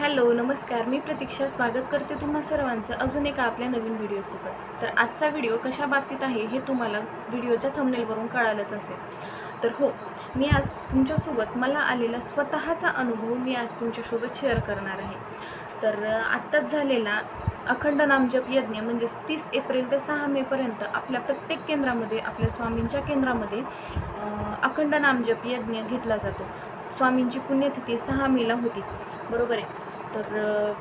Hello नमस्कार. मी प्रतीक्षा. स्वागत करते तुम्हा सर्वांचं अजून एका आपल्या नवीन व्हिडिओसोबत. तर आजचा व्हिडिओ कशा बाबतीत आहे हे तुम्हाला व्हिडिओच्या थंबनेलवरून कळालंच असेल. तर हो मी आज तुमच्यासोबत मला आलेला स्वतःचा अनुभव मी आज तुमच्यासोबत शेअर करणार आहे. तर आत्ताच झालेला अखंड नामजप यज्ञ म्हणजेच तीस एप्रिल ते सहा मेपर्यंत आपल्या प्रत्येक केंद्रामध्ये आपल्या स्वामींच्या केंद्रामध्ये अखंड नामजप यज्ञ घेतला जातो. स्वामींची पुण्यतिथी सहा मेला होती. बरोबर आहे? तर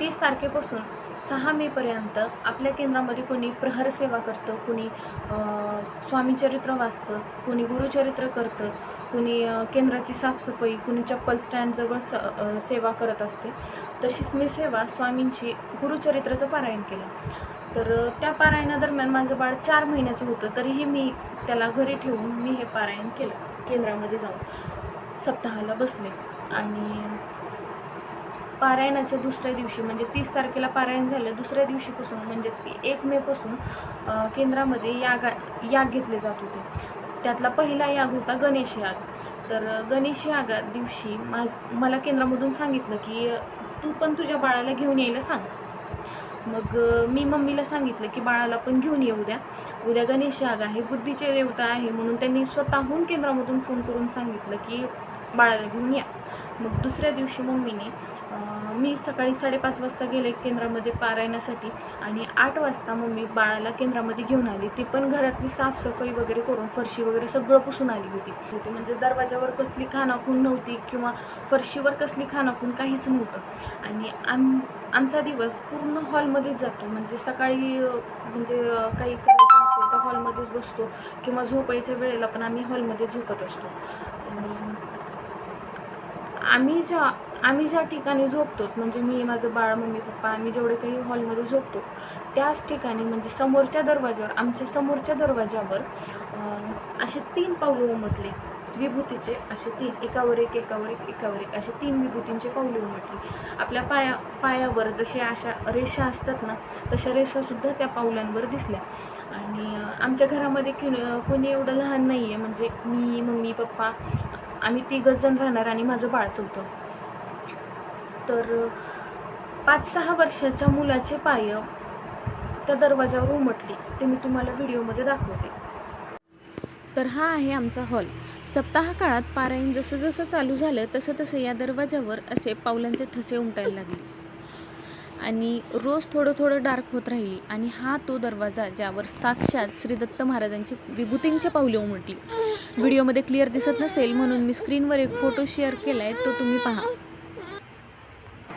तीस तारखेपासून सहा मेपर्यंत आपल्या केंद्रामध्ये कोणी प्रहर सेवा करतं कोणी स्वामीचरित्र वाचतं कोणी गुरुचरित्र करतं कोणी केंद्राची साफसफाई कोणी चप्पल स्टँडजवळ स सेवा करत असते. तशीच मी सेवा स्वामींची गुरुचरित्राचं पारायण केलं. तर त्या पारायणादरम्यान माझं बाळ चार महिन्याचं होतं तरीही मी त्याला घरी ठेवून मी हे पारायण केलं केंद्रामध्ये जाऊन. सप्ताहाला बसले आणि पारायणाच्या दुसऱ्या दिवशी म्हणजे तीस तारखेला पारायण झालं दुसऱ्या दिवशीपासून म्हणजेच की एक मेपासून केंद्रामध्ये यागा याग घेतले जात होते. त्यातला पहिला याग होता गणेश याग. तर गणेश यागा दिवशी माझ मला केंद्रामधून सांगितलं की तू पण तुझ्या बाळाला घेऊन यायला सांग. मग मी मम्मीला सांगितलं की बाळाला पण घेऊन ये उद्या. उद्या गणेश याग आहे बुद्धीचे देवता आहे म्हणून त्यांनी स्वतःहून केंद्रामधून फोन करून सांगितलं की बाळाला घेऊन या. मग दुसऱ्या दिवशी मम्मीने मी सकाळी साडेपाच वाजता गेले केंद्रामध्ये पारायणासाठी आणि आठ वाजता मम्मी बाळाला केंद्रामध्ये घेऊन आली. ती पण घरातली साफसफाई वगैरे करून फरशी वगैरे सगळं पुसून आली होती. होती म्हणजे दरवाजावर कसली खानाखून नव्हती किंवा फरशीवर कसली खानाखून काहीच नव्हतं. आणि आम आमचा दिवस पूर्ण हॉलमध्येच जातो. म्हणजे सकाळी म्हणजे काही करायचं असेल तर हॉलमध्येच बसतो किंवा झोपायच्या वेळेला पण आम्ही हॉलमध्ये झोपत असतो. आणि आम्ही ज्या आम्ही ज्या ठिकाणी झोपतो म्हणजे मी माझं बाळ मम्मी पप्पा आम्ही जेवढे काही हॉलमध्ये झोपतो त्याच ठिकाणी म्हणजे समोरच्या दरवाजावर आमच्या समोरच्या दरवाजावर असे तीन पाऊले उमटले. विभूतीचे असे तीन एकावर एक एकावर एक एकावर एक असे तीन विभूतींचे पाऊले उमटली. आपल्या पाया पायावर जसे अशा रेषा असतात ना तशा रेषासुद्धा त्या पावलांवर दिसल्या. आणि आमच्या घरामध्ये कि कोणी एवढं लहान नाही आहे म्हणजे मी मम्मी पप्पा आम्ही तिघच जण राहणार आणि माझं बाळ चौथं. तर पाच सहा वर्षाच्या मुलाचे पाय त्या दरवाजावर उमटली. ते मी तुम्हाला व्हिडिओमध्ये दाखवते. तर हा आहे आमचा हॉल. सप्ताह काळात पारायण जसं जसं चालू झालं तसं तसं या दरवाजावर असे पावलांचे ठसे उमटायला लागले. आणि रोज थोडं थोडं डार्क होत राहिली आणि हा तो दरवाजा ज्यावर साक्षात श्री दत्त महाराजांची विभूतींची पावले उमटली. व्हिडिओमध्ये क्लिअर दिसत नसेल म्हणून मी स्क्रीनवर एक फोटो शेअर केला आहे तो तुम्ही पहा.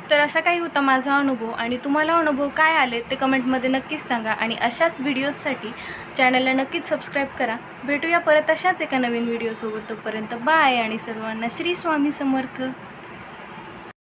तर असा काही होता माझा अनुभव आणि तुम्हाला अनुभव काय आले ते कमेंटमध्ये नक्कीच सांगा आणि अशाच व्हिडिओजसाठी चॅनलला नक्कीच सबस्क्राईब करा. भेटूया परत अशाच एका नवीन व्हिडिओसोबत तोपर्यंत बाय आणि सर्वांना श्री स्वामी समर्थ.